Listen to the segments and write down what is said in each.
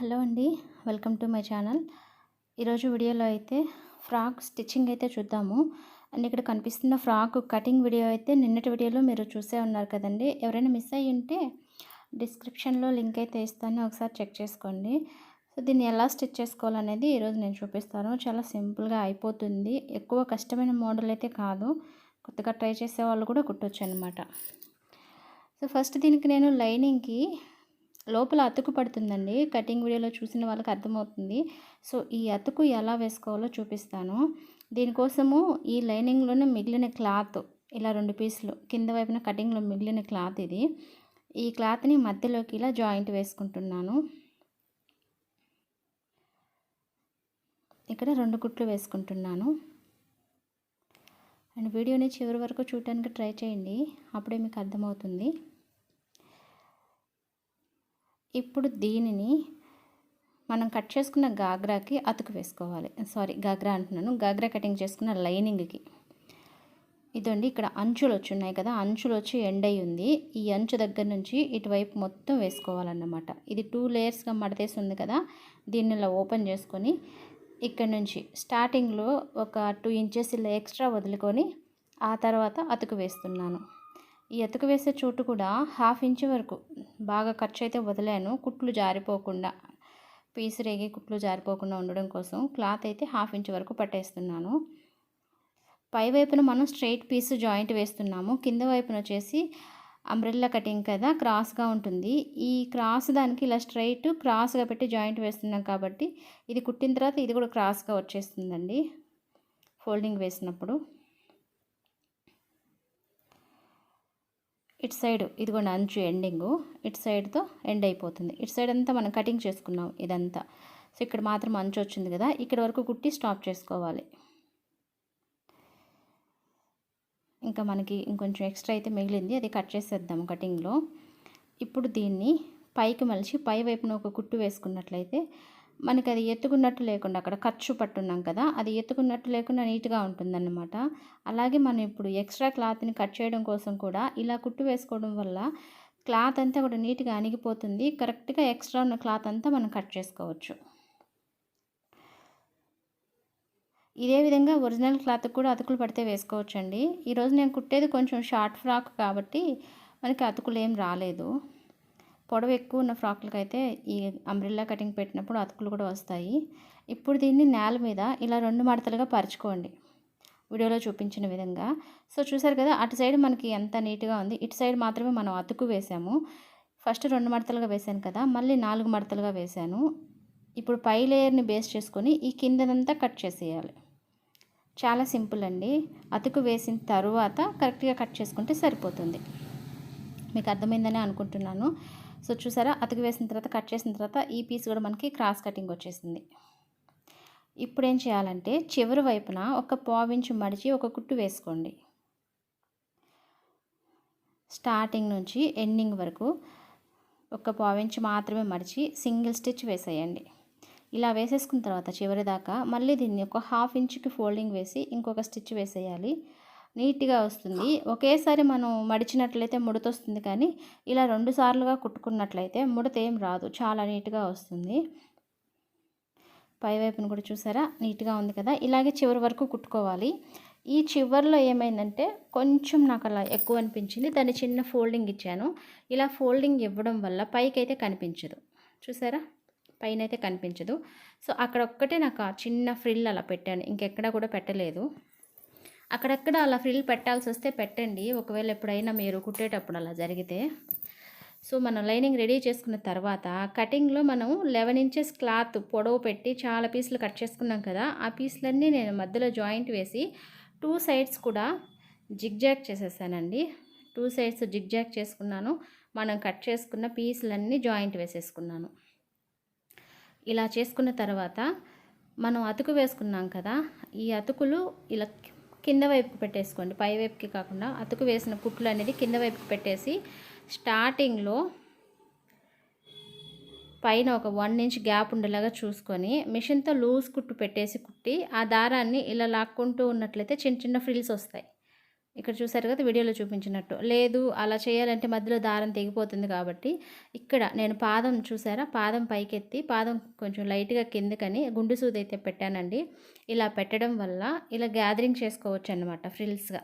Hello అండి welcome to my channel. ఈరోజు వీడియోలో అయితే ఫ్రాక్ స్టిచ్చింగ్ అయితే చూద్దాము. అండ్ ఇక్కడ కనిపిస్తున్న ఫ్రాక్ కటింగ్ వీడియో అయితే నిన్నటి వీడియోలో మీరు చూసే ఉన్నారు కదండి. ఎవరైనా మిస్ అయ్యి ఉంటే డిస్క్రిప్షన్లో లింక్ అయితే ఇస్తాను ఒకసారి చెక్ చేసుకోండి. సో దీన్ని ఎలా స్టిచ్ చేసుకోవాలనేది ఈరోజు నేను చూపిస్తాను. చాలా సింపుల్గా అయిపోతుంది. ఎక్కువ కష్టమైన మోడల్ అయితే కాదు. కొత్తగా ట్రై చేసే వాళ్ళు కూడా కుట్టొచ్చు అనమాట సో ఫస్ట్ దీనికి నేను లైనింగ్కి లోపల అతుకు పడుతుందండి. కటింగ్ వీడియోలో చూసిన వాళ్ళకి అర్థమవుతుంది. సో ఈ అతుకు ఎలా వేసుకోవాలో చూపిస్తాను. దీనికోసము ఈ లైనింగ్లోనే మిగిలిన క్లాత్ ఇలా రెండు పీసులు కింద వైపున కటింగ్లో మిగిలిన క్లాత్ ఇది. ఈ క్లాత్ని మధ్యలోకి ఇలా జాయింట్ వేసుకుంటున్నాను. ఇక్కడ రెండు కుట్లు వేసుకుంటున్నాను. అండ్ వీడియోని చివరి వరకు చూడటానికి ట్రై చేయండి. అప్పుడే మీకు అర్థమవుతుంది. ఇప్పుడు దీనిని మనం కట్ చేసుకున్న గాగ్రాకి అతుకు వేసుకోవాలి. సారీ గాగ్రా అంటున్నాను. గాగ్రా కటింగ్ చేసుకున్న లైనింగ్కి. ఇదండి ఇక్కడ అంచులు వచ్చి ఉన్నాయి కదా అంచులు వచ్చి ఎండ్ అయి ఉంది ఈ అంచు దగ్గర నుంచి ఇటువైపు మొత్తం వేసుకోవాలన్నమాట. ఇది టూ లేయర్స్గా మడతేసి ఉంది కదా దీన్ని ఇలా ఓపెన్ చేసుకొని ఇక్కడ నుంచి స్టార్టింగ్లో ఒక టూ ఇంచెస్ ఇలా ఎక్స్ట్రా వదులుకొని ఆ తర్వాత అతుకు వేస్తున్నాను. ఈ ఎతుకు వేసే చోటు కూడా హాఫ్ ఇంచ్ వరకు. బాగా ఖర్చు అయితే వదిలాను. కుట్లు జారిపోకుండా పీసు రేగి కుట్లు జారిపోకుండా ఉండడం కోసం క్లాత్ అయితే హాఫ్ ఇంచ్ వరకు పట్టేస్తున్నాను. పై వైపున మనం స్ట్రైట్ పీస్ జాయింట్ వేస్తున్నాము. కింద వైపున వచ్చేసి అంబ్రెల్లా కటింగ్ కదా క్రాస్గా ఉంటుంది. ఈ క్రాస్ దానికి ఇలా స్ట్రైట్ క్రాస్గా పెట్టి జాయింట్ వేస్తున్నాం కాబట్టి ఇది కుట్టిన తర్వాత ఇది కూడా క్రాస్గా వచ్చేస్తుందండి. ఫోల్డింగ్ వేసినప్పుడు. ఇటు సైడ్ ఇదిగోండి అంచు ఎండింగు. ఇటు సైడ్తో ఎండ్ అయిపోతుంది. ఇటు సైడ్ అంతా మనం కటింగ్ చేసుకున్నాం ఇదంతా. సో ఇక్కడ మాత్రం అంచు వచ్చింది కదా. ఇక్కడ వరకు కుట్టి స్టాప్ చేసుకోవాలి. ఇంకా మనకి ఇంకొంచెం ఎక్స్ట్రా అయితే మిగిలింది. అది కట్ చేసేద్దాం కటింగ్లో. ఇప్పుడు దీన్ని పైకి మలిచి పై వైపున ఒక కుట్టు వేసుకున్నట్లయితే మనకి అది ఎత్తుకున్నట్టు లేకుండా అక్కడ ఖర్చు పట్టున్నాం కదా అది ఎత్తుకున్నట్టు లేకుండా నీట్గా ఉంటుందన్నమాట. అలాగే మనం ఇప్పుడు ఎక్స్ట్రా క్లాత్ని కట్ చేయడం కోసం కూడా ఇలా కుట్టు వేసుకోవడం వల్ల క్లాత్ అంతా కూడా నీట్గా అణిగిపోతుంది. కరెక్ట్గా ఎక్స్ట్రా ఉన్న క్లాత్ అంతా మనం కట్ చేసుకోవచ్చు. ఇదే విధంగా ఒరిజినల్ క్లాత్ కూడా అతుకులు పడితే వేసుకోవచ్చండి. ఈరోజు నేను కుట్టేది కొంచెం షార్ట్ ఫ్రాక్ కాబట్టి మనకి అతుకులు ఏం రాలేదు. పొడవు ఎక్కువ ఉన్న ఫ్రాక్లకు అయితే ఈ అంబ్రిల్లా కటింగ్ పెట్టినప్పుడు అతుకులు కూడా వస్తాయి. ఇప్పుడు దీన్ని నేల మీద ఇలా రెండు మడతలుగా పరుచుకోండి. వీడియోలో చూపించిన విధంగా. సో చూసారు కదా అటు సైడ్ మనకి ఎంత నీట్గా ఉంది. ఇటు సైడ్ మాత్రమే మనం అతుకు వేసాము. ఫస్ట్ రెండు మడతలుగా వేసాను కదా మళ్ళీ నాలుగు మడతలుగా వేసాను. ఇప్పుడు పై లేయర్ని బేస్ చేసుకొని ఈ కిందనంతా కట్ చేసేయాలి. చాలా సింపుల్ అండి. అతుకు వేసిన తరువాత కరెక్ట్గా కట్ చేసుకుంటే సరిపోతుంది. మీకు అర్థమైందని అనుకుంటున్నాను. సో చూసారా? అతుకు వేసిన తర్వాత కట్ చేసిన తర్వాత ఈ పీస్ కూడా మనకి క్రాస్ కటింగ్ వచ్చేసింది. ఇప్పుడు ఏం చేయాలంటే చివరి వైపున ఒక పావించు మడిచి ఒక కుట్టు వేసుకోండి. స్టార్టింగ్ నుంచి ఎండింగ్ వరకు ఒక పావించు మాత్రమే మడిచి సింగిల్ స్టిచ్ వేసేయండి. ఇలా వేసేసుకున్న తర్వాత చివరి దాకా మళ్ళీ దీన్ని ఒక హాఫ్ ఇంచుకి ఫోల్డింగ్ వేసి ఇంకొక స్టిచ్ వేసేయాలి. నీట్గా వస్తుంది. ఒకేసారి మనం మడిచినట్లయితే ముడత వస్తుంది కానీ ఇలా రెండు సార్లుగా కుట్టుకున్నట్లయితే ముడత ఏం రాదు. చాలా నీట్గా వస్తుంది. పైవైపును కూడా చూసారా? నీట్గా ఉంది కదా? ఇలాగే చివరి వరకు కుట్టుకోవాలి. ఈ చివరిలో ఏమైందంటే కొంచెం నాకు అలా ఎక్కువ అనిపించింది. దాన్ని చిన్న ఫోల్డింగ్ ఇచ్చాను. ఇలా ఫోల్డింగ్ ఇవ్వడం వల్ల పైకి అయితే కనిపించదు. చూసారా? పైన అయితే కనిపించదు. సో అక్కడ ఒక్కటే నాకు ఆ చిన్న ఫ్రిల్ అలా పెట్టాను. ఇంకెక్కడా కూడా పెట్టలేదు. అక్కడక్కడ అలా ఫ్రిల్ పెట్టాల్సి వస్తే పెట్టండి. ఒకవేళ ఎప్పుడైనా మీరు కుట్టేటప్పుడు అలా జరిగితే. సో మనం లైనింగ్ రెడీ చేసుకున్న తర్వాత కటింగ్లో మనం లెవెన్ ఇంచెస్ క్లాత్ పొడవు పెట్టి చాలా పీసులు కట్ చేసుకున్నాం కదా ఆ పీసులన్నీ నేను మధ్యలో జాయింట్ వేసి టూ సైడ్స్ కూడా జిగ్జాగ్ చేసేసానండి. టూ సైడ్స్ జిగ్జాగ్ చేసుకున్నాను. మనం కట్ చేసుకున్న పీసులన్నీ జాయింట్ వేసేసుకున్నాను. ఇలా చేసుకున్న తర్వాత మనం అతుకు వేసుకున్నాం కదా ఈ అతుకులు ఇలా కింద వైపుకి పెట్టేసుకోండి. పై వైపుకి కాకుండా అతుకు వేసిన కుట్లు అనేది కింద వైపుకి పెట్టేసి స్టార్టింగ్లో పైన ఒక వన్ ఇంచ్ గ్యాప్ ఉండేలాగా చూసుకొని మిషన్తో లూజ్ కుట్టు పెట్టేసి కుట్టి ఆ దారాన్ని ఇలా లాక్కుంటూ ఉన్నట్లయితే చిన్న చిన్న ఫ్రిల్స్ వస్తాయి. ఇక్కడ చూసారు కదా వీడియోలో చూపించినట్టు. లేదు అలా చేయాలంటే మధ్యలో దారం తెగిపోతుంది కాబట్టి ఇక్కడ నేను పాదం చూసారా పాదం పైకెత్తి పాదం కొంచెం లైట్గా కిందకని గుండు సూది అయితే పెట్టానండి. ఇలా పెట్టడం వల్ల ఇలా గ్యాదరింగ్ చేసుకోవచ్చు అనమాట ఫ్రిల్స్గా.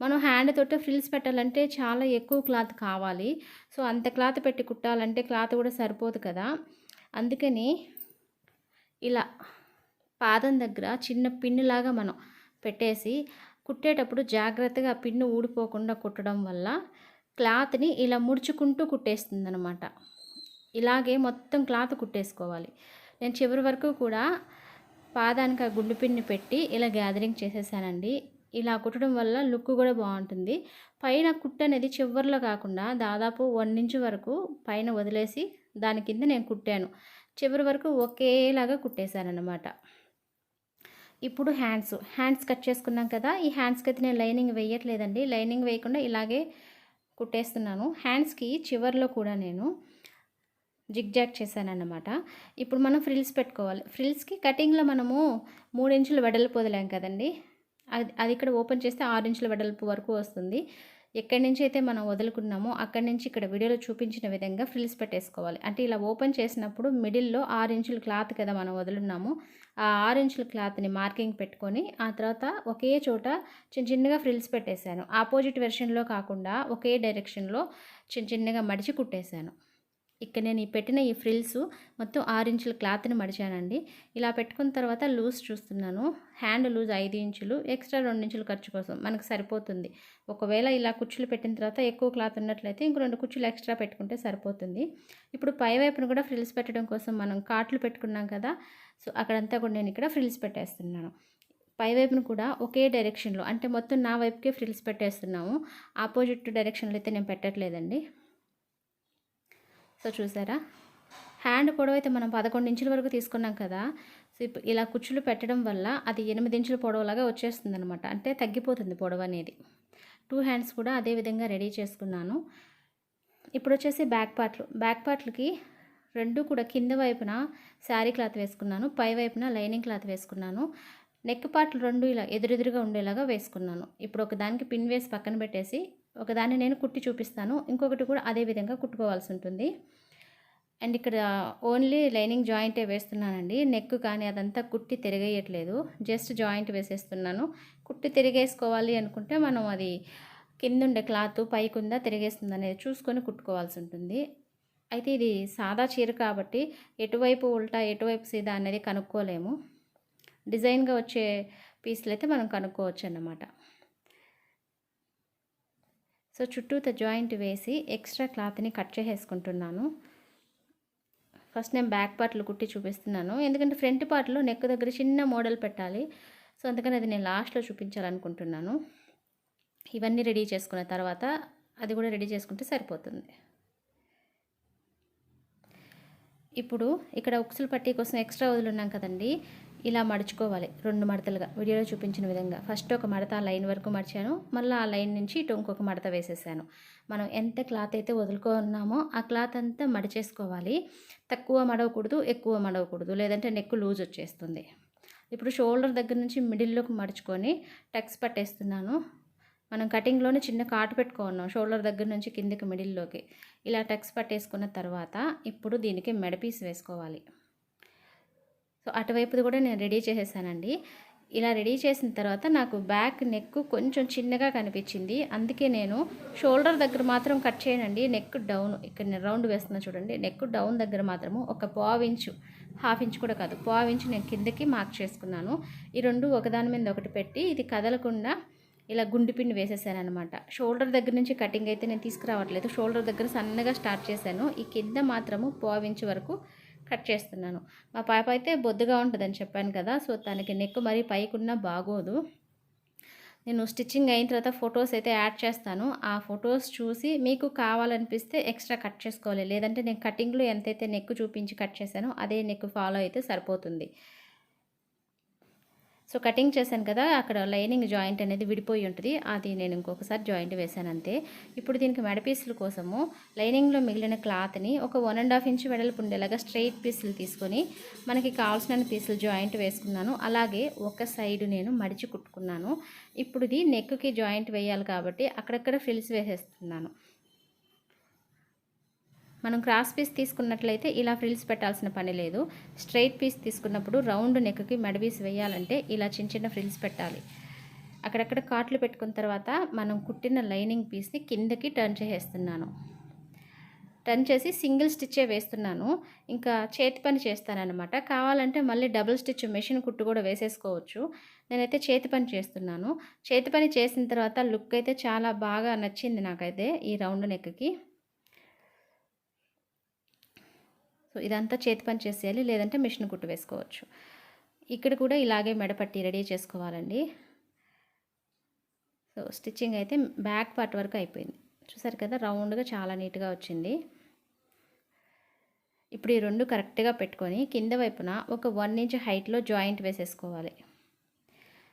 మనం హ్యాండ్ తోటి ఫ్రిల్స్ పెట్టాలంటే చాలా ఎక్కువ క్లాత్ కావాలి. సో అంత క్లాత్ పెట్టి కుట్టాలంటే క్లాత్ కూడా సరిపోదు కదా. అందుకని ఇలా పాదం దగ్గర చిన్న పిన్నులాగా మనం పెట్టేసి కుట్టేటప్పుడు జాగ్రత్తగా పిన్ను ఊడిపోకుండా కుట్టడం వల్ల క్లాత్ని ఇలా ముడుచుకుంటూ కుట్టేస్తుంది అనమాట ఇలాగే మొత్తం క్లాత్ కుట్టేసుకోవాలి. నేను చివరి వరకు కూడా పాదానికి ఆ గుండు పిన్ని పెట్టి ఇలా గ్యాదరింగ్ చేసేసానండి. ఇలా కుట్టడం వల్ల లుక్ కూడా బాగుంటుంది. పైన కుట్టు అనేది చివరిలో కాకుండా దాదాపు వన్ ఇంచ్ వరకు పైన వదిలేసి దాని కింద నేను కుట్టాను. చివరి వరకు ఒకేలాగా కుట్టేశానన్నమాట. ఇప్పుడు హ్యాండ్స్ హ్యాండ్స్ కట్ చేసుకున్నాం కదా ఈ హ్యాండ్స్కి అయితే నేను లైనింగ్ వేయట్లేదండి. లైనింగ్ వేయకుండా ఇలాగే కుట్టేస్తున్నాను. హ్యాండ్స్కి చివర్లో కూడా నేను జిగ్జాగ్ చేశానన్నమాట. ఇప్పుడు మనం ఫ్రిల్స్ పెట్టుకోవాలి. ఫ్రిల్స్కి కటింగ్లో మనము మూడు ఇంచులు వెడల్పు వదిలాం కదండి. అది అది ఇక్కడ ఓపెన్ చేస్తే ఆరు ఇంచుల వెడల్పు వరకు వస్తుంది. ఎక్కడి నుంచి అయితే మనం వదులుకున్నామో అక్కడి నుంచి ఇక్కడ వీడియోలో చూపించిన విధంగా ఫ్రిల్స్ పెట్టేసుకోవాలి. అంటే ఇలా ఓపెన్ చేసినప్పుడు మిడిల్లో ఆరు ఇంచుల క్లాత్ కదా మనం వదులున్నాము. ఆ ఆరు ఇంచుల క్లాత్ని మార్కింగ్ పెట్టుకొని ఆ తర్వాత ఒకే చోట చిన్న చిన్నగా ఫ్రిల్స్ పెట్టేశాను. ఆపోజిట్ వెర్షన్లో కాకుండా ఒకే డైరెక్షన్లో చిన్న చిన్నగా మడిచి కుట్టేశాను. ఇక్కడ నేను ఈ పెట్టిన ఈ ఫ్రిల్స్ మొత్తం ఆరు ఇంచుల క్లాత్ని మడిచానండి. ఇలా పెట్టుకున్న తర్వాత లూజ్ చూస్తున్నాను. హ్యాండ్ లూజ్ ఐదు ఇంచులు ఎక్స్ట్రా రెండు ఇంచులు ఖర్చు కోసం మనకు సరిపోతుంది. ఒకవేళ ఇలా కుచ్చులు పెట్టిన తర్వాత ఎక్కువ క్లాత్ ఉన్నట్లయితే ఇంకో రెండు కుచ్చులు ఎక్స్ట్రా పెట్టుకుంటే సరిపోతుంది. ఇప్పుడు పై వైపున కూడా ఫ్రిల్స్ పెట్టడం కోసం మనం కాట్లు పెట్టుకున్నాం కదా సో అక్కడంతా కూడా నేను ఇక్కడ ఫ్రిల్స్ పెట్టేస్తున్నాను. పై కూడా ఒకే డైరెక్షన్లో అంటే మొత్తం నా వైపుకే ఫ్రిల్స్ పెట్టేస్తున్నాము. ఆపోజిట్ డైరెక్షన్లో అయితే నేను పెట్టట్లేదండి. సో చూసారా? హ్యాండ్ పొడవు అయితే మనం పదకొండు ఇంచుల వరకు తీసుకున్నాం కదా. సో ఇప్పుడు ఇలా కుచ్చులు పెట్టడం వల్ల అది ఎనిమిది ఇంచుల పొడవులాగా వచ్చేస్తుంది అనమాట అంటే తగ్గిపోతుంది పొడవు అనేది. టూ హ్యాండ్స్ కూడా అదే విధంగా రెడీ చేసుకున్నాను. ఇప్పుడు వచ్చేసి బ్యాక్ పార్ట్లు బ్యాక్ పార్ట్లకి రెండు కూడా కింద వైపున శారీ క్లాత్ వేసుకున్నాను పై వైపున లైనింగ్ క్లాత్ వేసుకున్నాను. నెక్ పార్ట్లు రెండు ఇలా ఎదురెదురుగా ఉండేలాగా వేసుకున్నాను. ఇప్పుడు ఒక దానికి పిన్ వేసి పక్కన పెట్టేసి ఒకదాన్ని నేను కుట్టి చూపిస్తాను. ఇంకొకటి కూడా అదే విధంగా కుట్టుకోవాల్సి ఉంటుంది. అండ్ ఇక్కడ ఓన్లీ లైనింగ్ జాయింటే వేస్తున్నానండి. నెక్ కానీ అదంతా కుట్టి తిరగేయట్లేదు. జస్ట్ జాయింట్ వేసేస్తున్నాను. కుట్టి తిరిగేసుకోవాలి అనుకుంటే మనం అది కింద ఉండే క్లాత్ పైకుందా తిరిగేస్తుంది అనేది చూసుకొని కుట్టుకోవాల్సి ఉంటుంది. అయితే ఇది సాదా చీర కాబట్టి ఎటువైపు ఉల్టా ఎటువైపు సీదా అనేది కనుక్కోలేము. డిజైన్గా వచ్చే పీసులు అయితే మనం కనుక్కోవచ్చు అన్నమాట సో చుట్టూత జాయింట్ వేసి ఎక్స్ట్రా క్లాత్ని కట్ చేసేసుకుంటున్నాను. ఫస్ట్ నేను బ్యాక్ పార్ట్లు కుట్టి చూపిస్తున్నాను. ఎందుకంటే ఫ్రంట్ పార్ట్లో నెక్ దగ్గర చిన్న మోడల్ పెట్టాలి. సో అందుకని అది నేను లాస్ట్లో చూపించాలనుకుంటున్నాను. ఇవన్నీ రెడీ చేసుకున్న తర్వాత అది కూడా రెడీ చేసుకుంటే సరిపోతుంది. ఇప్పుడు ఇక్కడ ఉక్సులు పట్టీ కోసం ఎక్స్ట్రా వదులున్నాం కదండి. ఇలా మడుచుకోవాలి రెండు మడతలుగా. వీడియోలో చూపించిన విధంగా. ఫస్ట్ ఒక మడత ఆ లైన్ వరకు మడిచాను. మళ్ళీ ఆ లైన్ నుంచి ఇటు ఇంకొక మడత వేసేసాను. మనం ఎంత క్లాత్ అయితే వదులుకున్నామో ఆ క్లాత్ అంతా మడిచేసుకోవాలి. తక్కువ మడవకూడదు ఎక్కువ మడవకూడదు. లేదంటే నెక్ లూజ్ వచ్చేస్తుంది. ఇప్పుడు షోల్డర్ దగ్గర నుంచి మిడిల్లోకి మడుచుకొని టక్స్ పట్టేస్తున్నాను. మనం కటింగ్లోనే చిన్న కాటు పెట్టుకున్నాం. షోల్డర్ దగ్గర నుంచి కిందకి మిడిల్లోకి. ఇలా టక్స్ పట్టేసుకున్న తర్వాత ఇప్పుడు దీనికి మెడపీస్ వేసుకోవాలి. సో అటువైపుది కూడా నేను రెడీ చేసేసానండి. ఇలా రెడీ చేసిన తర్వాత నాకు బ్యాక్ నెక్ కొంచెం చిన్నగా కనిపించింది. అందుకే నేను షోల్డర్ దగ్గర మాత్రం కట్ చేయనండి. Neck down. ఇక్కడ నేను రౌండ్ వేస్తున్నా చూడండి. నెక్ డౌన్ దగ్గర మాత్రము ఒక పావు ఇంచు హాఫ్ ఇంచ్ కూడా కాదు పావు ఇంచు నేను కిందకి మార్క్ చేసుకున్నాను. ఈ రెండు ఒకదాని మీద ఒకటి పెట్టి ఇది కదలకుండా ఇలా గుండు పిండి వేసేసాను అనమాట షోల్డర్ దగ్గర నుంచి కటింగ్ అయితే నేను తీసుకురావట్లేదు. షోల్డర్ దగ్గర సన్నగా స్టార్ట్ చేశాను. ఈ కింద మాత్రము పోవించి వరకు కట్ చేస్తున్నాను. మా పాప అయితే బొద్దుగా ఉంటుందని చెప్పాను కదా సో తనకి నెక్ మరీ పైకున్నా బాగోదు. నేను స్టిచ్చింగ్ అయిన తర్వాత ఫొటోస్ అయితే యాడ్ చేస్తాను. ఆ ఫొటోస్ చూసి మీకు కావాలనిపిస్తే ఎక్స్ట్రా కట్ చేసుకోవాలి. లేదంటే నేను కటింగ్లో ఎంతైతే నెక్ చూపించి కట్ చేశానో అదే నెక్ ఫాలో అయితే సరిపోతుంది. సో కటింగ్ చేశాను కదా అక్కడ లైనింగ్ జాయింట్ అనేది విడిపోయి ఉంటుంది. అది నేను ఇంకొకసారి జాయింట్ వేశాను అంతే. ఇప్పుడు దీనికి మెడపీసుల కోసము లైనింగ్లో మిగిలిన క్లాత్ని ఒక వన్ అండ్ హాఫ్ ఇంచ్ వెడల్పు ఉండేలాగా స్ట్రైట్ పీసులు తీసుకొని మనకి కావాల్సిన పీసులు జాయింట్ వేసుకున్నాను. అలాగే ఒక సైడ్ నేను మడిచి కుట్టుకున్నాను. ఇప్పుడు ఇది నెక్కి జాయింట్ వేయాలి కాబట్టి అక్కడక్కడ ఫ్రిల్స్ వేసేస్తున్నాను. మనం క్రాస్ పీస్ తీసుకున్నట్లయితే ఇలా ఫ్రిల్స్ పెట్టాల్సిన పని లేదు. స్ట్రైట్ పీస్ తీసుకున్నప్పుడు రౌండ్ నెక్కి మెడబీస్ వేయాలంటే ఇలా చిన్న చిన్న ఫ్రిల్స్ పెట్టాలి. అక్కడక్కడ కాట్లు పెట్టుకున్న తర్వాత మనం కుట్టిన లైనింగ్ పీస్ని కిందకి టర్న్ చేసేస్తున్నాను. టర్న్ చేసి సింగిల్ స్టిచ్చే వేస్తున్నాను. ఇంకా చేతి పని చేస్తానన్నమాట. కావాలంటే మళ్ళీ డబుల్ స్టిచ్ మెషిన్ కుట్టు కూడా వేసేసుకోవచ్చు. నేనైతే చేతి పని చేస్తున్నాను. చేతి పని చేసిన తర్వాత లుక్ అయితే చాలా బాగా నచ్చింది నాకైతే ఈ రౌండ్ నెక్కి. సో ఇదంతా చేతి పని చేసేయాలి లేదంటే మిషన్ కుట్టు వేసుకోవచ్చు. ఇక్కడ కూడా ఇలాగే మెడపట్టి రెడీ చేసుకోవాలండి. సో స్టిచ్చింగ్ అయితే బ్యాక్ పార్ట్ వరకు అయిపోయింది. చూసారు కదా రౌండ్గా చాలా నీట్గా వచ్చింది. ఇప్పుడు ఈ రెండు కరెక్ట్గా పెట్టుకొని కింద వైపున ఒక వన్ ఇంచ్ హైట్లో జాయింట్ వేసేసుకోవాలి.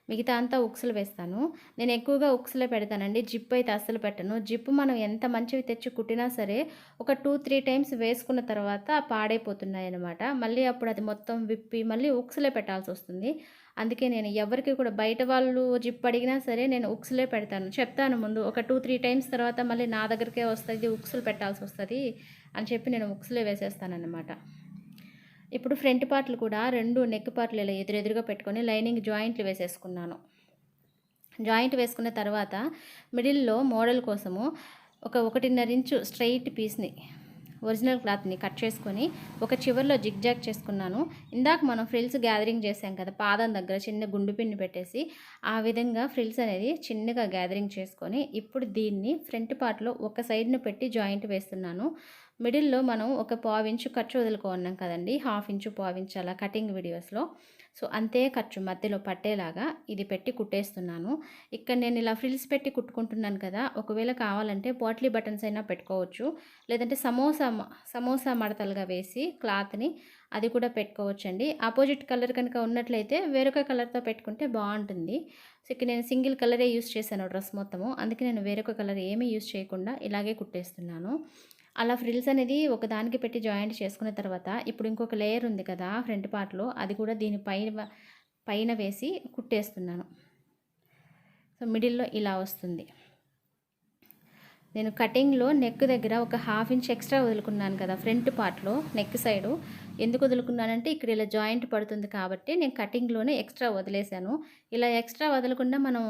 మిగతా అంతా ఉక్సులు వేస్తాను. నేను ఎక్కువగా ఉక్సులే పెడతానండి. జిప్ అయితే అస్సలు పెట్టను. జిప్ మనం ఎంత మంచివి తెచ్చి కుట్టినా సరే ఒక టూ త్రీ టైమ్స్ వేసుకున్న తర్వాత పాడైపోతున్నాయి అనమాట మళ్ళీ అప్పుడు అది మొత్తం విప్పి మళ్ళీ ఉక్సులే పెట్టాల్సి వస్తుంది. అందుకే నేను ఎవరికి కూడా బయట వాళ్ళు జిప్ అడిగినా సరే నేను ఉక్సులే పెడతాను. చెప్తాను ముందు ఒక టూ త్రీ టైమ్స్ తర్వాత మళ్ళీ నా దగ్గరికే వస్తుంది ఉక్సులు పెట్టాల్సి వస్తుంది అని చెప్పి నేను ఉక్సులే వేసేస్తానన్నమాట. ఇప్పుడు ఫ్రంట్ పార్ట్లు కూడా రెండు నెక్ పార్ట్లు ఇలా ఎదురెదురుగా పెట్టుకొని లైనింగ్ జాయింట్లు వేసేసుకున్నాను. జాయింట్ వేసుకున్న తర్వాత మిడిల్లో మోడల్ కోసము ఒక ఒకటిన్నర ఇంచు స్ట్రైట్ పీస్ని ఒరిజినల్ క్లాత్ని కట్ చేసుకొని ఒక చివర్లో జిగ్జాగ్ చేసుకున్నాను. ఇందాక మనం ఫ్రిల్స్ గ్యాదరింగ్ చేసాం కదా పాదం దగ్గర చిన్న గుండు పిన్ని పెట్టేసి ఆ విధంగా ఫ్రిల్స్ అనేది చిన్నగా గ్యాదరింగ్ చేసుకొని ఇప్పుడు దీన్ని ఫ్రంట్ పార్ట్లో ఒక సైడ్ను పెట్టి జాయింట్ వేస్తున్నాను. మిడిల్లో మనం ఒక పావించు ఖర్చు వదులుకున్నాం కదండి. హాఫ్ ఇంచు పావించు అలా కటింగ్ వీడియోస్లో. సో అంతే ఖర్చు మధ్యలో పట్టేలాగా ఇది పెట్టి కుట్టేస్తున్నాను. ఇక్కడ నేను ఇలా ఫ్రిల్స్ పెట్టి కుట్టుకుంటున్నాను కదా ఒకవేళ కావాలంటే పోట్లీ బటన్స్ అయినా పెట్టుకోవచ్చు. లేదంటే సమోసా సమోసా మడతలుగా వేసి క్లాత్ని అది కూడా పెట్టుకోవచ్చండి. ఆపోజిట్ కలర్ కనుక ఉన్నట్లయితే వేరొక కలర్తో పెట్టుకుంటే బాగుంటుంది. సో ఇక్కడ నేను సింగిల్ కలరే యూస్ చేశాను డ్రెస్ మొత్తము. అందుకే నేను వేరొక కలర్ ఏమీ యూస్ చేయకుండా ఇలాగే కుట్టేస్తున్నాను. అలా ఫ్రిల్స్ అనేది ఒకదానికి పెట్టి జాయింట్ చేసుకున్న తర్వాత ఇప్పుడు ఇంకొక లేయర్ ఉంది కదా ఫ్రంట్ పార్ట్లో అది కూడా దీని పైన పైన వేసి కుట్టేస్తున్నాను. సో మిడిల్లో ఇలా వస్తుంది. నేను కటింగ్లో నెక్ దగ్గర ఒక హాఫ్ ఇంచ్ ఎక్స్ట్రా వదులుకున్నాను కదా ఫ్రంట్ పార్ట్లో నెక్ సైడు. ఎందుకు వదులుకున్నానంటే ఇక్కడ ఇలా జాయింట్ పడుతుంది కాబట్టి నేను కటింగ్లోనే ఎక్స్ట్రా వదిలేశాను. ఇలా ఎక్స్ట్రా వదలకుండా మనం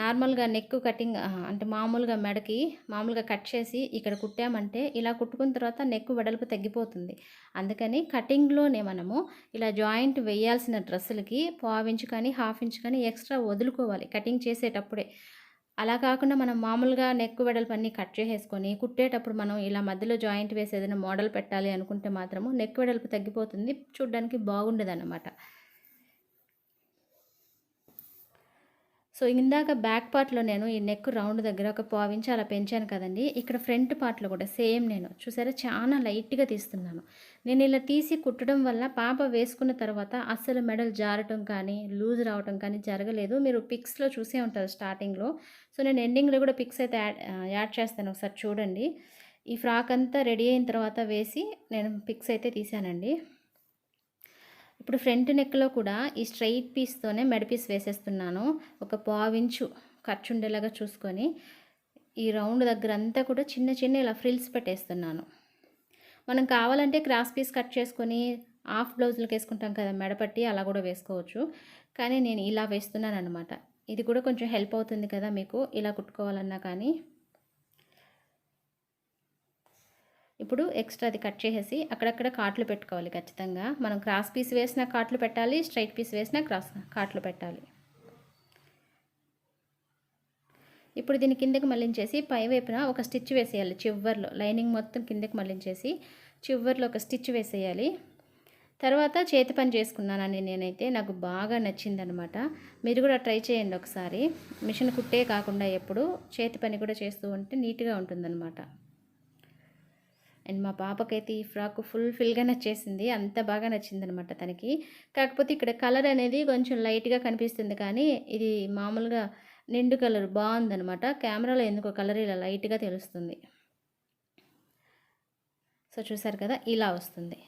నార్మల్గా నెక్ కటింగ్ అంటే మామూలుగా మెడకి మామూలుగా కట్ చేసి ఇక్కడ కుట్టామంటే ఇలా కుట్టుకున్న తర్వాత నెక్ వెడల్పు తగ్గిపోతుంది. అందుకని కటింగ్లోనే మనము ఇలా జాయింట్ వేయాల్సిన డ్రెస్సులకి పావు ఇంచ్ కానీ హాఫ్ ఇంచ్ కానీ ఎక్స్ట్రా వదులుకోవాలి. కటింగ్ చేసేటప్పుడే. అలా కాకుండా మనం మామూలుగా నెక్ వెడల్పు అన్నీ కట్ చేసేసుకొని కుట్టేటప్పుడు మనం ఇలా మధ్యలో జాయింట్ వేసి ఏదైనా మోడల్ పెట్టాలి అనుకుంటే మాత్రము నెక్ వెడల్పు తగ్గిపోతుంది. చూడ్డానికి బాగుండదు అన్నమాట సో ఇందాక బ్యాక్ పార్ట్లో నేను ఈ నెక్ రౌండ్ దగ్గర ఒక పావించి అలా పెంచాను కదండి. ఇక్కడ ఫ్రంట్ పార్ట్లో కూడా సేమ్ నేను. చూసారా? చాలా లైట్గా తీస్తున్నాను. నేను ఇలా తీసి కుట్టడం వల్ల పాప వేసుకున్న తర్వాత అస్సలు మెడల్ జారటం కానీ లూజ్ రావటం కానీ జరగలేదు. మీరు పిక్స్లో చూసే ఉంటారు స్టార్టింగ్లో. సో నేను ఎండింగ్లో కూడా పిక్స్ అయితే యాడ్ యాడ్ చేస్తాను ఒకసారి చూడండి. ఈ ఫ్రాక్ అంతా రెడీ అయిన తర్వాత వేసి నేను పిక్స్ అయితే తీసానండి ఇప్పుడు ఫ్రంట్ నెక్లో కూడా ఈ స్ట్రైట్ పీస్తోనే మెడ పీస్ వేసేస్తున్నాను. ఒక పావించు ఖర్చు ఉండేలాగా చూసుకొని. ఈ రౌండ్ దగ్గర అంతా కూడా చిన్న చిన్న ఇలా ఫ్రిల్స్ పెట్టేస్తున్నాను. మనం కావాలంటే క్రాస్ పీస్ కట్ చేసుకొని హాఫ్ బ్లౌజులకు వేసుకుంటాం కదా మెడపట్టి అలా కూడా వేసుకోవచ్చు. కానీ నేను ఇలా వేస్తున్నాను అనమాట ఇది కూడా కొంచెం హెల్ప్ అవుతుంది కదా మీకు ఇలా కుట్టుకోవాలన్నా కానీ. ఇప్పుడు ఎక్స్ట్రా అది కట్ చేసేసి అక్కడక్కడ కాట్లు పెట్టుకోవాలి ఖచ్చితంగా. మనం క్రాస్ పీస్ వేసిన కాట్లు పెట్టాలి స్ట్రైట్ పీస్ వేసిన క్రాస్ కాట్లు పెట్టాలి. ఇప్పుడు దీన్ని కిందకి మళ్ళించేసి పై వైపున ఒక స్టిచ్ వేసేయాలి చివర్లో. లైనింగ్ మొత్తం కిందకి మళ్ళించేసి చివర్లో ఒక స్టిచ్ వేసేయాలి. తర్వాత చేతి పని చేసుకున్నానని నేనైతే. నాకు బాగా నచ్చిందనమాట. మీరు కూడా ట్రై చేయండి ఒకసారి. మిషన్ కుట్టే కాకుండా ఎప్పుడు చేతి పని కూడా చేస్తూ ఉంటే నీట్గా ఉంటుందన్నమాట అండ్ మా పాపకైతే ఈ ఫ్రాక్ ఫుల్ఫిల్గా నచ్చేసింది. అంత బాగా నచ్చిందనమాట తనకి. కాకపోతే ఇక్కడ కలర్ అనేది కొంచెం లైట్గా కనిపిస్తుంది కానీ ఇది మామూలుగా నిండు కలర్ బాగుందనమాట కెమెరాలో ఎందుకో కలర్ ఇలా లైట్గా తెలుస్తుంది. సో చూసారు కదా ఇలా వస్తుంది.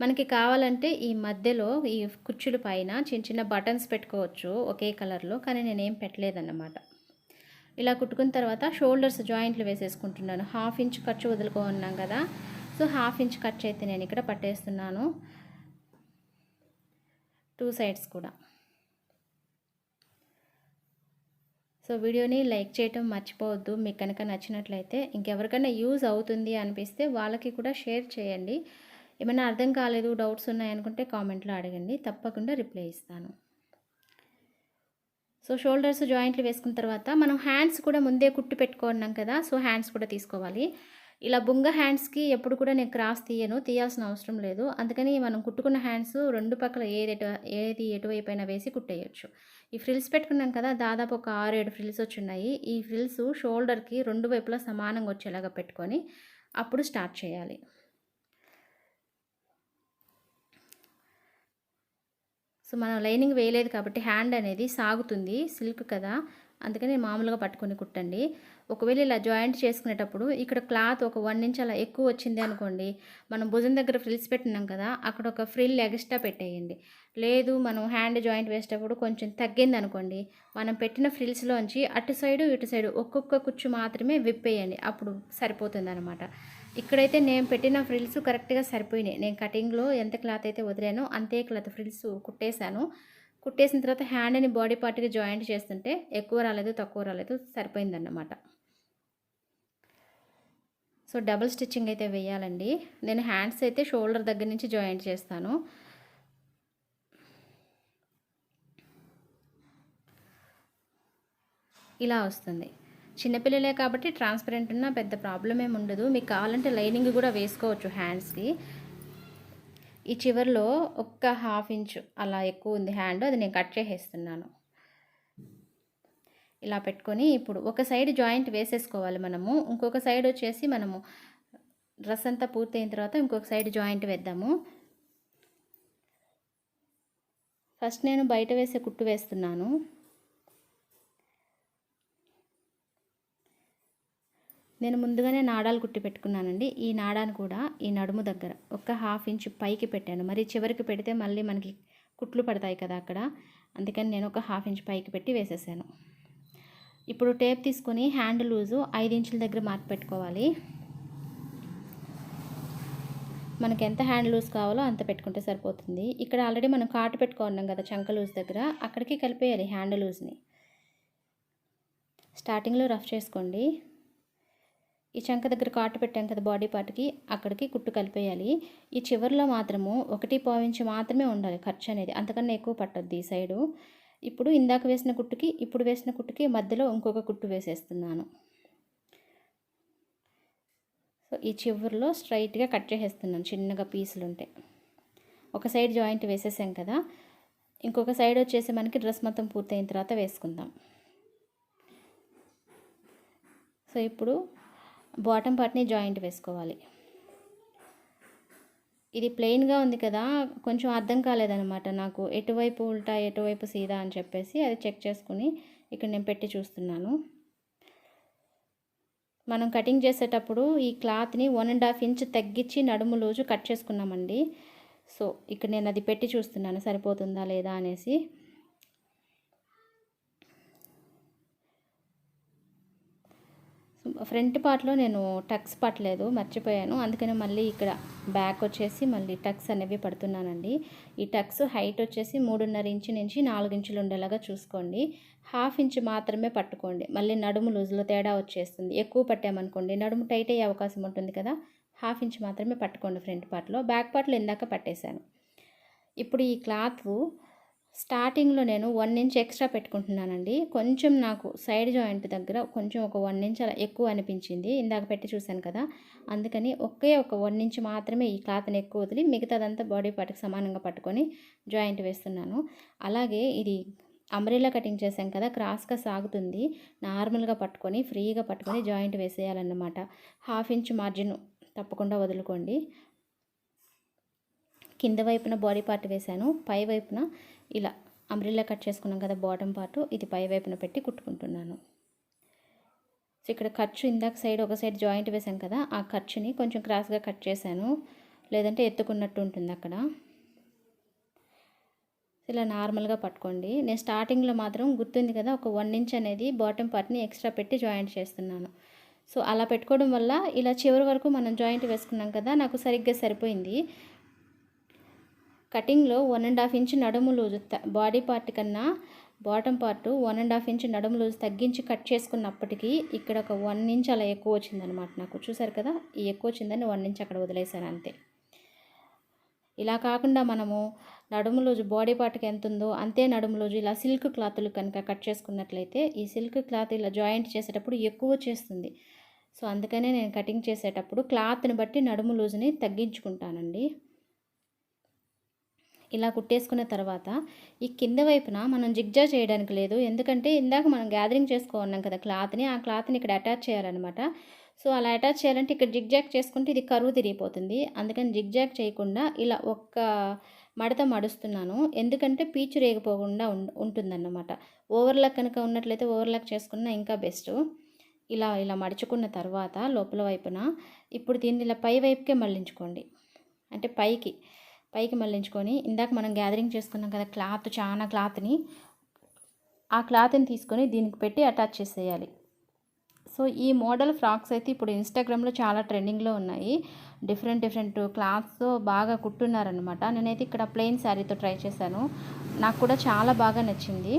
మనకి కావాలంటే ఈ మధ్యలో ఈ కుచ్చుల పైన చిన్న చిన్న బటన్స్ పెట్టుకోవచ్చు ఒకే కలర్లో కానీ నేనేం పెట్టలేదన్నమాట. ఇలా కుట్టుకున్న తర్వాత షోల్డర్స్ జాయింట్లు వేసేసుకుంటున్నాను. హాఫ్ ఇంచ్ ఖర్చు వదులుకో ఉన్నాం కదా సో హాఫ్ ఇంచ్ ఖర్చు అయితే నేను ఇక్కడ పట్టేస్తున్నాను. టూ సైడ్స్ కూడా. సో వీడియోని లైక్ చేయటం మర్చిపోవద్దు. మీకు కనుక నచ్చినట్లయితే ఇంకెవరికైనా యూజ్ అవుతుంది అనిపిస్తే వాళ్ళకి కూడా షేర్ చేయండి. ఏమైనా అర్థం కాలేదు డౌట్స్ ఉన్నాయనుకుంటే కామెంట్లో అడగండి. తప్పకుండా రిప్లై ఇస్తాను. సో షోల్డర్స్ జాయింట్లు వేసుకున్న తర్వాత మనం హ్యాండ్స్ కూడా ముందే కుట్టు పెట్టుకున్నాం కదా సో హ్యాండ్స్ కూడా తీసుకోవాలి. ఇలా బుంగ హ్యాండ్స్కి ఎప్పుడు కూడా నేను క్రాస్ తీయను తీయాల్సిన అవసరం లేదు. అందుకని మనం కుట్టుకున్న హ్యాండ్స్ రెండు పక్కల ఏది ఎటు ఏది ఎటువైపు అయినా వేసి కుట్టేయచ్చు. ఈ ఫ్రిల్స్ పెట్టుకున్నాం కదా దాదాపు ఒక ఆరు ఏడు ఫ్రిల్స్ వచ్చున్నాయి. ఈ ఫ్రిల్స్ షోల్డర్కి రెండు వైపులా సమానంగా వచ్చేలాగా పెట్టుకొని అప్పుడు స్టార్ట్ చేయాలి. సో మనం లైనింగ్ వేయలేదు కాబట్టి హ్యాండ్ అనేది సాగుతుంది సిల్క్ కదా. అందుకని మామూలుగా పట్టుకొని కుట్టండి. ఒకవేళ ఇలా జాయింట్ చేసుకునేటప్పుడు ఇక్కడ క్లాత్ ఒక వన్ ఇంచ్ అలా ఎక్కువ వచ్చింది అనుకోండి మనం భుజం దగ్గర ఫ్రిల్స్ పెట్టినాం కదా అక్కడ ఒక ఫ్రిల్ ఎగస్ట్రా పెట్టేయండి. లేదు మనం హ్యాండ్ జాయింట్ వేసేటప్పుడు కొంచెం తగ్గింది అనుకోండి మనం పెట్టిన ఫ్రిల్స్లోంచి అటు సైడు ఇటు సైడు ఒక్కొక్క కుచ్చు మాత్రమే విప్పేయండి అప్పుడు సరిపోతుంది అనమాట ఇక్కడైతే నేను పెట్టిన ఫ్రిల్స్ కరెక్ట్గా సరిపోయినాయి. నేను కటింగ్లో ఎంత క్లాత్ అయితే వదిలానో అంతే క్లాత్ ఫ్రిల్స్ కుట్టేశాను. కుట్టేసిన తర్వాత హ్యాండ్ని బాడీ పార్ట్కి జాయింట్ చేస్తుంటే ఎక్కువ రాలేదు తక్కువ రాలేదు సరిపోయిందన్నమాట. సో డబుల్ స్టిచ్చింగ్ అయితే వేయాలండి. నేను హ్యాండ్స్ అయితే షోల్డర్ దగ్గర నుంచి జాయింట్ చేస్తాను. ఇలా వస్తుంది. చిన్నపిల్లలే కాబట్టి ట్రాన్స్పరెంట్ ఉన్న పెద్ద ప్రాబ్లం ఏమి ఉండదు. మీకు కావాలంటే లైనింగ్ కూడా వేసుకోవచ్చు హ్యాండ్స్కి. ఈ చివరిలో ఒక్క హాఫ్ ఇంచ్ అలా ఎక్కువ ఉంది హ్యాండ్ అది నేను కట్ చేసేస్తున్నాను. ఇలా పెట్టుకొని ఇప్పుడు ఒక సైడ్ జాయింట్ వేసేసుకోవాలి మనము ఇంకొక సైడ్ వచ్చేసి మనము డ్రెస్ అంతా పూర్తయిన తర్వాత ఇంకొక సైడ్ జాయింట్ వేద్దాము. ఫస్ట్ నేను బయట వేసే కుట్టు వేస్తున్నాను. నేను ముందుగానే నాడాలు కుట్టి పెట్టుకున్నానండి. ఈ నాడాను కూడా ఈ నడుము దగ్గర ఒక హాఫ్ ఇంచ్ పైకి పెట్టాను. మరి చివరికి పెడితే మళ్ళీ మనకి కుట్లు పడతాయి కదా అక్కడ. అందుకని నేను ఒక హాఫ్ ఇంచ్ పైకి పెట్టి వేసేసాను. ఇప్పుడు టేప్ తీసుకొని హ్యాండ్ లూజు ఐదు ఇంచుల దగ్గర మార్క్ పెట్టుకోవాలి. మనకి ఎంత హ్యాండ్ లూజ్ కావాలో అంత పెట్టుకుంటే సరిపోతుంది. ఇక్కడ ఆల్రెడీ మనం కాటు పెట్టుకున్నాం కదా చంక లూజ్ దగ్గర అక్కడికి కలిపేయాలి హ్యాండ్ లూజ్ని. స్టార్టింగ్లో రఫ్ చేసుకోండి. ఈ చంక దగ్గర కాటు పెట్టాం కదా బాడీ పార్ట్కి అక్కడికి కుట్టు కలిపేయాలి. ఈ చివరిలో మాత్రము ఒకటి పావించి మాత్రమే ఉండాలి ఖర్చు అనేది. అంతకన్నా ఎక్కువ పట్టద్దు ఈ సైడు. ఇప్పుడు ఇందాక వేసిన కుట్టుకి ఇప్పుడు వేసిన కుట్టుకి మధ్యలో ఇంకొక కుట్టు వేసేస్తున్నాను. సో ఈ చివరిలో స్ట్రైట్గా కట్ చేసేస్తున్నాను చిన్నగా పీసులు ఉంటే ఒక సైడ్ జాయింట్ వేసేసాం కదా ఇంకొక సైడ్ వచ్చేసి మనకి డ్రెస్ మొత్తం పూర్తయిన తర్వాత వేసుకుందాం. సో ఇప్పుడు బాటమ్ పార్ట్ని జాయింట్ వేసుకోవాలి. ఇది ప్లెయిన్గా ఉంది కదా కొంచెం అర్థం కాలేదనమాట నాకు. ఎటువైపు ఉల్టా ఎటువైపు సీదా అని చెప్పేసి అది చెక్ చేసుకుని ఇక్కడ నేను పెట్టి చూస్తున్నాను. మనం కటింగ్ చేసేటప్పుడు ఈ క్లాత్ని వన్ అండ్ హాఫ్ ఇంచ్ తగ్గించి నడుము రోజు కట్ చేసుకున్నామండి. సో ఇక్కడ నేను అది పెట్టి చూస్తున్నాను. సరిపోతుందా లేదా అనేసి. ఫ్రంట్ పార్ట్లో నేను టక్స్ పట్టలేదు మర్చిపోయాను. అందుకని మళ్ళీ ఇక్కడ బ్యాక్ వచ్చేసి మళ్ళీ టక్స్ అనేవి పడుతున్నానండి. ఈ టక్స్ హైట్ వచ్చేసి మూడున్నర ఇంచు నుంచి నాలుగు ఇంచులు ఉండేలాగా చూసుకోండి. హాఫ్ ఇంచ్ మాత్రమే పట్టుకోండి. మళ్ళీ నడుము లూజులో తేడా వచ్చేస్తుంది. ఎక్కువ పట్టామనుకోండి నడుము టైట్ అయ్యే అవకాశం ఉంటుంది కదా. హాఫ్ ఇంచ్ మాత్రమే పట్టుకోండి ఫ్రంట్ పార్ట్లో. బ్యాక్ పార్ట్లో ఇందాక పట్టేశాను. ఇప్పుడు ఈ క్లాత్ స్టార్టింగ్లో నేను వన్ ఇంచ్ ఎక్స్ట్రా పెట్టుకుంటున్నానండి. కొంచెం నాకు సైడ్ జాయింట్ దగ్గర కొంచెం ఒక వన్ ఇంచ్ అలా ఎక్కువ అనిపించింది. ఇందాక పెట్టి చూశాను కదా! అందుకని ఒకే ఒక వన్ ఇంచ్ మాత్రమే ఈ క్లాత్ని ఎక్కువ వదిలి మిగతాదంతా బాడీ పార్ట్కి సమానంగా పట్టుకొని జాయింట్ వేస్తున్నాను. అలాగే ఇది అంబ్రెల్లా కటింగ్ చేశాం కదా! క్రాస్గా సాగుతుంది. నార్మల్గా పట్టుకొని ఫ్రీగా పట్టుకొని జాయింట్ వేసేయాలన్నమాట. హాఫ్ ఇంచ్ మార్జిన్ తప్పకుండా వదులుకోండి. కింద వైపున బాడీ పార్ట్ వేశాను పై వైపున ఇలా అంబ్రిల్లా కట్ చేసుకున్నాం కదా బాటమ్ పార్ట్ ఇది పై వైపున పెట్టి కుట్టుకుంటున్నాను. సో ఇక్కడ ఖర్చు ఇందాక సైడ్ ఒక సైడ్ జాయింట్ వేసాం కదా ఆ ఖర్చుని కొంచెం క్రాస్గా కట్ చేశాను లేదంటే ఎత్తుకున్నట్టు ఉంటుంది అక్కడ. ఇలా నార్మల్గా పట్టుకోండి. నేను స్టార్టింగ్లో మాత్రం గుర్తుంది కదా ఒక వన్ ఇంచ్ అనేది బాటమ్ పార్ట్ని ఎక్స్ట్రా పెట్టి జాయింట్ చేస్తున్నాను. సో అలా పెట్టుకోవడం వల్ల ఇలా చివరి వరకు మనం జాయింట్ వేసుకున్నాం కదా నాకు సరిగ్గా సరిపోయింది. కటింగ్లో వన్ అండ్ హాఫ్ ఇంచ్ నడుము లూజు బాడీ పార్ట్ కన్నా bottom part one and half inch నడుము లూజు తగ్గించి కట్ చేసుకున్నప్పటికీ ఇక్కడ ఒక వన్ ఇంచ్ అలా ఎక్కువ వచ్చిందనమాట నాకు. చూసారు కదా? ఈ ఎక్కువ వచ్చిందని వన్ ఇంచ్ అక్కడ వదిలేశాను అంతే. ఇలా కాకుండా మనము నడుము లూజు బాడీ పార్ట్కి ఎంత ఉందో అంతే నడుము లూజు ఇలా సిల్క్ క్లాతులు కనుక కట్ చేసుకున్నట్లయితే ఈ సిల్క్ క్లాత్ ఇలా జాయింట్ చేసేటప్పుడు ఎక్కువ చేస్తుంది. సో అందుకనే నేను కటింగ్ చేసేటప్పుడు క్లాత్ని బట్టి నడుము లూజుని తగ్గించుకుంటానండి. ఇలా కుట్టేసుకున్న తర్వాత ఈ కింద వైపున మనం జిగ్జా చేయడానికి లేదు. ఎందుకంటే ఇందాక మనం గ్యాదరింగ్ చేసుకున్నాం కదా క్లాత్ని ఆ క్లాత్ని ఇక్కడ అటాచ్ చేయాలన్నమాట. సో అలా అటాచ్ చేయాలంటే ఇక్కడ జిగ్జాక్ చేసుకుంటే ఇది కరువు తిరిగిపోతుంది. అందుకని జిగ్జాక్ చేయకుండా ఇలా ఒక్క మడత మడుస్తున్నాను. ఎందుకంటే పీచు రేగిపోకుండా ఉంటుందన్నమాట. ఓవర్లాక్ కనుక ఉన్నట్లయితే ఓవర్లాక్ చేసుకున్నా ఇంకా బెస్ట్ ఇలా ఇలా మడుచుకున్న తర్వాత లోపల వైపున ఇప్పుడు దీన్ని ఇలా పై వైపుకే మళ్ళించుకోండి. అంటే పైకి. పైకి మళ్ళించుకొని ఇందాక మనం గ్యాదరింగ్ చేసుకున్నాం కదా క్లాత్ చాలా క్లాత్ని ఆ క్లాత్ని తీసుకొని దీనికి పెట్టి అటాచ్ చేసేయాలి. సో ఈ మోడల్ ఫ్రాక్స్ అయితే ఇప్పుడు ఇన్స్టాగ్రామ్లో చాలా ట్రెండింగ్లో ఉన్నాయి. డిఫరెంట్ డిఫరెంట్ క్లాత్స్తో బాగా కుట్టున్నారనమాట నేనైతే ఇక్కడ ప్లెయిన్ శారీతో ట్రై చేశాను. నాకు కూడా చాలా బాగా నచ్చింది.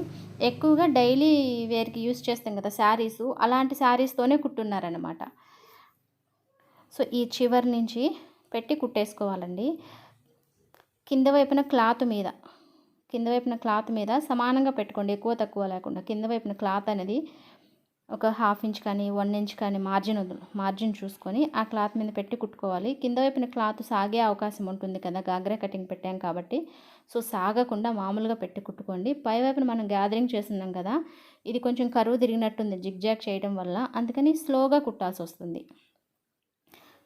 ఎక్కువగా డైలీ వేర్కి యూస్ చేస్తాం కదా శారీస్ అలాంటి శారీస్తోనే కుట్టున్నారనమాట సో ఈ చివరి నుంచి పెట్టి కుట్టేసుకోవాలండి. కింద వైపున క్లాత్ మీద కింద వైపున క్లాత్ మీద సమానంగా పెట్టుకోండి ఎక్కువ తక్కువ లేకుండా. కింద వైపున క్లాత్ అనేది ఒక హాఫ్ ఇంచ్ కానీ వన్ ఇంచ్ కానీ మార్జిన్ వదులు మార్జిన్ చూసుకొని ఆ క్లాత్ మీద పెట్టి కుట్టుకోవాలి. కింద వైపున క్లాత్ సాగే అవకాశం ఉంటుంది కదా గాగ్రా కటింగ్ పెట్టాం కాబట్టి. సో సాగకుండా మామూలుగా పెట్టి కుట్టుకోండి. పై వైపున మనం గ్యాదరింగ్ చేస్తున్నాం కదా ఇది కొంచెం కరువు తిరిగినట్టుంది జిగ్జాగ్ చేయడం వల్ల అందుకని స్లోగా కుట్టాల్సి వస్తుంది.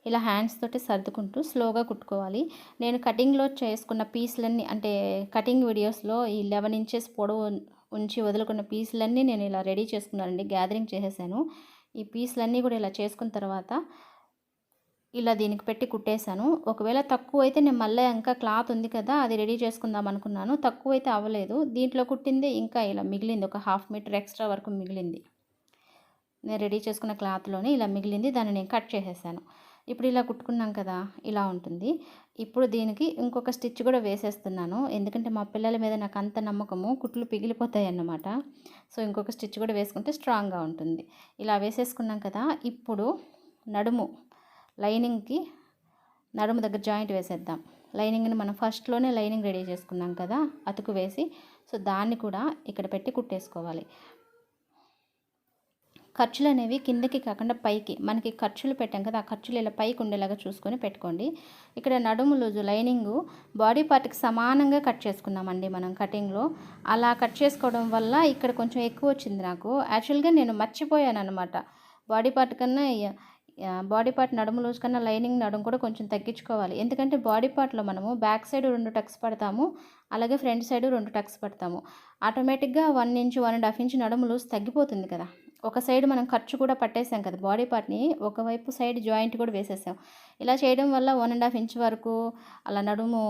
ఇలా హ్యాండ్స్ తోటి సర్దుకుంటూ స్లోగా కుట్టుకోవాలి. నేను కటింగ్లో చేసుకున్న పీసులన్నీ అంటే కటింగ్ వీడియోస్లో ఈ లెవెన్ ఇంచెస్ పొడవు ఉంచి వదులుకున్న పీసులన్నీ నేను ఇలా రెడీ చేసుకున్నానండి గ్యాదరింగ్ చేసేసాను. ఈ పీసులన్నీ కూడా ఇలా చేసుకున్న తర్వాత ఇలా దీనికి పెట్టి కుట్టేశాను. ఒకవేళ తక్కువ అయితే నేను మళ్ళీ ఇంకా క్లాత్ ఉంది కదా అది రెడీ చేసుకుందాం అనుకున్నాను. తక్కువ అయితే అవ్వలేదు. దీంట్లో కుట్టింది ఇంకా ఇలా మిగిలింది ఒక హాఫ్ మీటర్ ఎక్స్ట్రా వరకు మిగిలింది. నేను రెడీ చేసుకున్న క్లాత్లోనే ఇలా మిగిలింది దాన్ని నేను కట్ చేసేసాను. ఇప్పుడు ఇలా కుట్టుకున్నాం కదా ఇలా ఉంటుంది. ఇప్పుడు దీనికి ఇంకొక స్టిచ్ కూడా వేసేస్తున్నాను. ఎందుకంటే మా పిల్లల మీద నాకు అంత నమ్మకము కుట్లు పిగిలిపోతాయి అన్నమాట. సో ఇంకొక స్టిచ్ కూడా వేసుకుంటే స్ట్రాంగ్గా ఉంటుంది. ఇలా వేసేసుకున్నాం కదా ఇప్పుడు నడుము లైనింగ్కి నడుము దగ్గర జాయింట్ వేసేద్దాం. లైనింగ్ని మనం ఫస్ట్లోనే లైనింగ్ రెడీ చేసుకున్నాం కదా అతుకు వేసి సో దాన్ని కూడా ఇక్కడ పెట్టి కుట్టేసుకోవాలి. ఖర్చులు అనేవి కిందకి కాకుండా పైకి. మనకి ఖర్చులు పెట్టాం కదా ఆ ఖర్చులు ఇలా పైకి ఉండేలాగా చూసుకొని పెట్టుకోండి. ఇక్కడ నడుము లూజు లైనింగు బాడీ పార్ట్కి సమానంగా కట్ చేసుకున్నామండి మనం కటింగ్లో. అలా కట్ చేసుకోవడం వల్ల ఇక్కడ కొంచెం ఎక్కువ వచ్చింది నాకు. యాక్చువల్గా నేను మర్చిపోయాను అనమాట బాడీ పార్ట్ కన్నా బాడీ పార్ట్ నడుము లూజ్ కన్నా లైనింగ్ నడుము కూడా కొంచెం తగ్గించుకోవాలి. ఎందుకంటే బాడీ పార్ట్లో మనము బ్యాక్ సైడ్ రెండు టక్స్ పడతాము అలాగే ఫ్రంట్ సైడ్ రెండు టక్స్ పడతాము. ఆటోమేటిక్గా one inch one and half inch నడుము లూజ్ తగ్గిపోతుంది కదా. ఒక సైడ్ మనం ఖర్చు కూడా పట్టేసాం కదా బాడీ పార్ట్ని ఒకవైపు సైడ్ జాయింట్ కూడా వేసేసాం. ఇలా చేయడం వల్ల వన్ అండ్ హాఫ్ ఇంచ్ వరకు అలా నడుము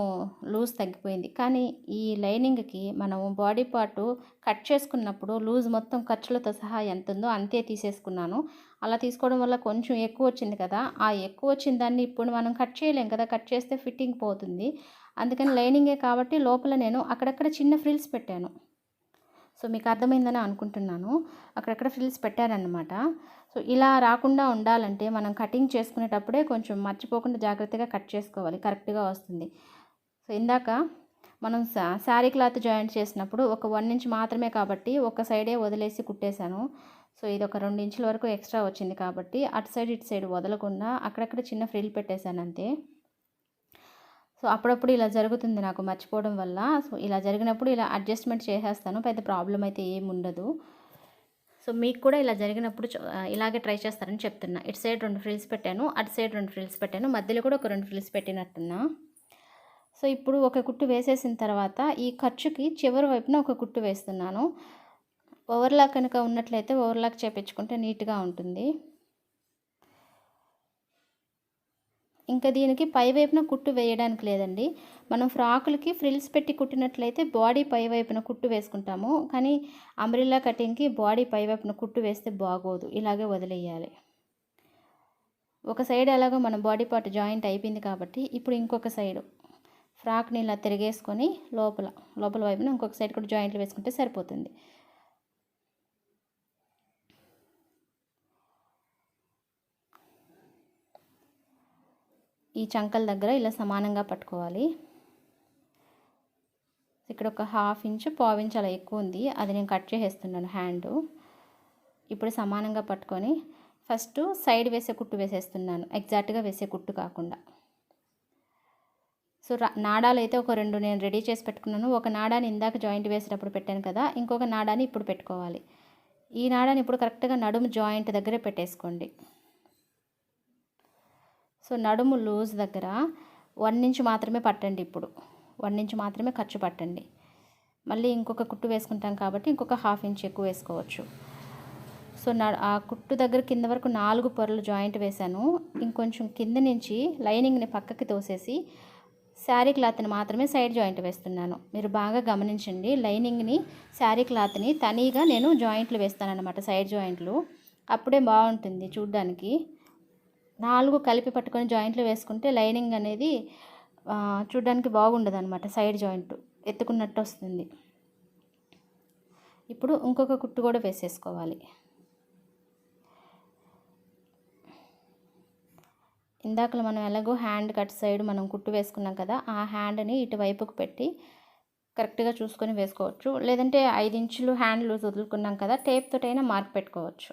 లూజ్ తగ్గిపోయింది. కానీ ఈ లైనింగ్కి మనం బాడీ పార్ట్ కట్ చేసుకున్నప్పుడు లూజ్ మొత్తం ఖర్చులతో సహా ఎంత ఉందో అంతే తీసేసుకున్నాను. అలా తీసుకోవడం వల్ల కొంచెం ఎక్కువ వచ్చింది కదా ఆ ఎక్కువ వచ్చిన దాన్ని ఇప్పుడు మనం కట్ చేయలేం కదా కట్ చేస్తే ఫిట్టింగ్ పోతుంది. అందుకని లైనింగే కాబట్టి లోపల నేను అక్కడక్కడ చిన్న ఫ్రిల్స్ పెట్టాను. సో మీకు అర్థమైందని అనుకుంటున్నాను. అక్కడక్కడ ఫ్రిల్స్ పెట్టారనమాట సో ఇలా రాకుండా ఉండాలంటే మనం కటింగ్ చేసుకునేటప్పుడే కొంచెం మర్చిపోకుండా జాగ్రత్తగా కట్ చేసుకోవాలి. కరెక్ట్గా వస్తుంది. సో ఇందాక మనం శారీ క్లాత్ జాయింట్ చేసినప్పుడు ఒక వన్ ఇంచ్ మాత్రమే కాబట్టి ఒక సైడే వదిలేసి కుట్టేశాను. సో ఇది ఒక రెండు ఇంచుల వరకు ఎక్స్ట్రా వచ్చింది కాబట్టి అటు సైడ్ ఇటు సైడ్ వదలకుండా అక్కడక్కడ చిన్న ఫ్రిల్ పెట్టేశాను అంతే. సో అప్పుడప్పుడు ఇలా జరుగుతుంది నాకు మర్చిపోవడం వల్ల. సో ఇలా జరిగినప్పుడు ఇలా అడ్జస్ట్మెంట్ చేసేస్తాను పెద్ద ప్రాబ్లం అయితే ఏమి ఉండదు. సో మీకు కూడా ఇలా జరిగినప్పుడు ఇలాగే ట్రై చేస్తారని చెప్తున్నా. ఇటు సైడ్ రెండు ఫ్రిల్స్ పెట్టాను అటు సైడ్ రెండు ఫ్రిల్స్ పెట్టాను మధ్యలో కూడా ఒక రెండు ఫ్రిల్స్ పెట్టినట్టున్నా. సో ఇప్పుడు ఒక కుట్టు వేసేసిన తర్వాత ఈ ఖర్చుకి చివరి వైపున ఒక కుట్టు వేస్తున్నాను. ఓవర్లాక్ కనుక ఉన్నట్లయితే ఓవర్లాక్ చేపించుకుంటే నీట్గా ఉంటుంది. ఇంకా దీనికి పై వైపున కుట్టు వేయడానికి లేదండి. మనం ఫ్రాకులకి ఫ్రిల్స్ పెట్టి కుట్టినట్లయితే బాడీ పై వైపున కుట్టు వేసుకుంటాము. కానీ అంబ్రిల్లా కటింగ్కి బాడీ పై వైపున కుట్టు వేస్తే బాగోదు. ఇలాగే వదిలేయాలి. ఒక సైడ్ ఎలాగో మన బాడీ పార్ట్ జాయింట్ అయిపోయింది కాబట్టి ఇప్పుడు ఇంకొక సైడు ఫ్రాక్ని ఇలా తిరిగేసుకొని లోపల లోపల వైపున ఇంకొక సైడ్ కూడా జాయింట్లు వేసుకుంటే సరిపోతుంది. ఈ చంకల దగ్గర ఇలా సమానంగా పట్టుకోవాలి. ఇక్కడ ఒక హాఫ్ ఇంచ్ పావు ఇంచ్ అలా ఎక్కువ ఉంది. అది నేను కట్ చేసేస్తున్నాను హ్యాండ్. ఇప్పుడు సమానంగా పట్టుకొని ఫస్ట్ సైడ్ వేసే కుట్టు వేసేస్తున్నాను. ఎగ్జాక్ట్గా వేసే కుట్టు కాకుండా. సో రా- నాడాలు అయితే ఒక రెండు నేను రెడీ చేసి పెట్టుకున్నాను. ఒక నాడాని ఇందాక జాయింట్ వేసేటప్పుడు పెట్టాను కదా ఇంకొక నాడాని ఇప్పుడు పెట్టుకోవాలి. ఈ నాడాని ఇప్పుడు కరెక్ట్గా నడుము జాయింట్ దగ్గరే పెట్టేసుకోండి. సో నడుము లూజ్ దగ్గర వన్ ఇంచ్ మాత్రమే పట్టండి ఇప్పుడు. వన్ ఇంచ్ మాత్రమే ఖర్చు పట్టండి. మళ్ళీ ఇంకొక కుట్టు వేసుకుంటాం కాబట్టి ఇంకొక హాఫ్ ఇంచ్ ఎక్కువ వేసుకోవచ్చు. సో నా ఆ కుట్టు దగ్గర కింద వరకు నాలుగు పొరలు జాయింట్ వేశాను. ఇంకొంచెం కింద నుంచి లైనింగ్ని పక్కకి తోసేసి శారీ క్లాత్ని మాత్రమే సైడ్ జాయింట్ వేస్తున్నాను. మీరు బాగా గమనించండి లైనింగ్ని శారీ క్లాత్ని తనీగా నేను జాయింట్లు వేస్తాను అనమాట సైడ్ జాయింట్లు. అప్పుడే బాగుంటుంది చూడ్డానికి. నాలుగు కలిపి పట్టుకొని జాయింట్లు వేసుకుంటే లైనింగ్ అనేది చూడడానికి చూడ్డానికి బాగుండదు అనమాట సైడ్ జాయింట్ ఎత్తుకున్నట్టు వస్తుంది. ఇప్పుడు ఇంకొక కుట్టు కూడా వేసేసుకోవాలి. ఇందాకలు మనం ఎలాగో హ్యాండ్ కట్ సైడ్ మనం కుట్టు వేసుకున్నాం కదా ఆ హ్యాండ్ని ఇటువైపుకు పెట్టి కరెక్ట్గా చూసుకొని వేసుకోవచ్చు. లేదంటే ఐదు ఇంచులు హ్యాండ్ లూజ్ వదులుకున్నాం కదా టేప్ తోటైనా మార్క్ పెట్టుకోవచ్చు.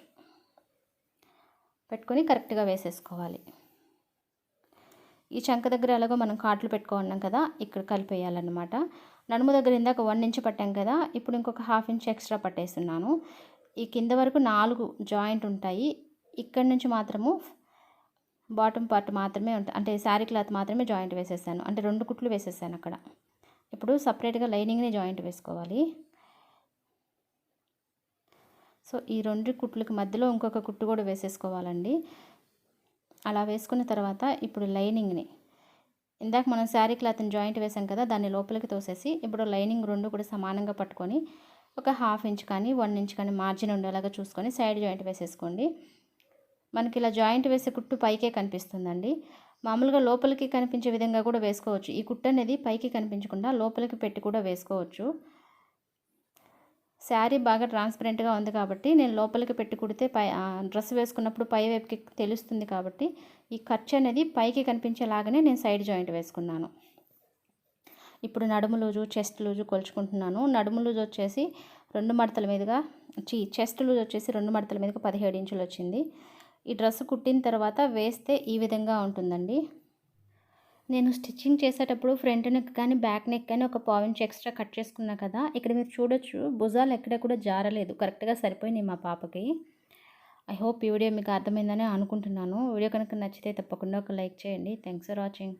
పెట్టుకొని కరెక్ట్గా వేసేసుకోవాలి. ఈ చంక దగ్గర ఎలాగో మనం కాట్లు పెట్టుకున్నాం కదా ఇక్కడ కలిపేయాలన్నమాట. నడుము దగ్గర ఇందాక వన్ ఇంచ్ పట్టాం కదా ఇప్పుడు ఇంకొక హాఫ్ ఇంచ్ ఎక్స్ట్రా పట్టేస్తున్నాను. ఈ కింద వరకు నాలుగు జాయింట్ ఉంటాయి. ఇక్కడ నుంచి మాత్రము బాటమ్ పార్ట్ మాత్రమే ఉంటుంది అంటే శారీ క్లాత్ మాత్రమే జాయింట్ వేసేసాను. అంటే రెండు కుట్లు వేసేసాను అక్కడ. ఇప్పుడు సపరేట్గా లైనింగ్ని జాయింట్ వేసుకోవాలి. సో ఈ రెండు కుట్లకి మధ్యలో ఇంకొక కుట్టు కూడా వేసేసుకోవాలండి. అలా వేసుకున్న తర్వాత ఇప్పుడు లైనింగ్ని ఇందాక మనం శారీ క్లాత్ని జాయింట్ వేసాం కదా దాన్ని లోపలికి తోసేసి ఇప్పుడు లైనింగ్ రెండు కూడా సమానంగా పట్టుకొని ఒక హాఫ్ ఇంచ్ కానీ వన్ ఇంచ్ కానీ మార్జిన్ ఉండేలాగా చూసుకొని సైడ్ జాయింట్ వేసేసుకోండి. మనకి ఇలా జాయింట్ వేసే కుట్టు పైకే కనిపిస్తుందండి. మామూలుగా లోపలికి కనిపించే విధంగా కూడా వేసుకోవచ్చు. ఈ కుట్టు అనేది పైకి కనిపించకుండా లోపలికి పెట్టి కూడా వేసుకోవచ్చు. శారీ బాగా ట్రాన్స్పరెంట్గా ఉంది కాబట్టి నేను లోపలికి పెట్టి కుడితే పై ఆ, డ్రెస్ వేసుకున్నప్పుడు పై వైపుకి తెలుస్తుంది కాబట్టి ఈ ఖర్చు అనేది పైకి కనిపించేలాగానే నేను సైడ్ జాయింట్ వేసుకున్నాను. ఇప్పుడు నడుము లూజు చెస్ట్ లూజు కొలుచుకుంటున్నాను. నడుము లూజు వచ్చేసి రెండు మడతల మీదుగా చీ చెస్ట్ లూజ్ వచ్చేసి రెండు మడతల మీదుగా పదిహేడు ఇంచులు వచ్చింది. ఈ డ్రెస్ కుట్టిన తర్వాత వేస్తే ఈ విధంగా ఉంటుందండి. నేను స్టిచ్చింగ్ చేసేటప్పుడు ఫ్రంట్ నెక్ కానీ బ్యాక్ నెక్ కానీ ఒక పాయింట్ ఎక్స్ట్రా కట్ చేసుకున్నా కదా ఇక్కడ మీరు చూడొచ్చు భుజాలు ఎక్కడ కూడా జారలేదు. కరెక్ట్గా సరిపోయినాయి మా పాపకి. ఐ హోప్ ఈ వీడియో మీకు అర్థమైందని అనుకుంటున్నాను. వీడియో కనుక నచ్చితే తప్పకుండా ఒక లైక్ చేయండి. Thanks for watching.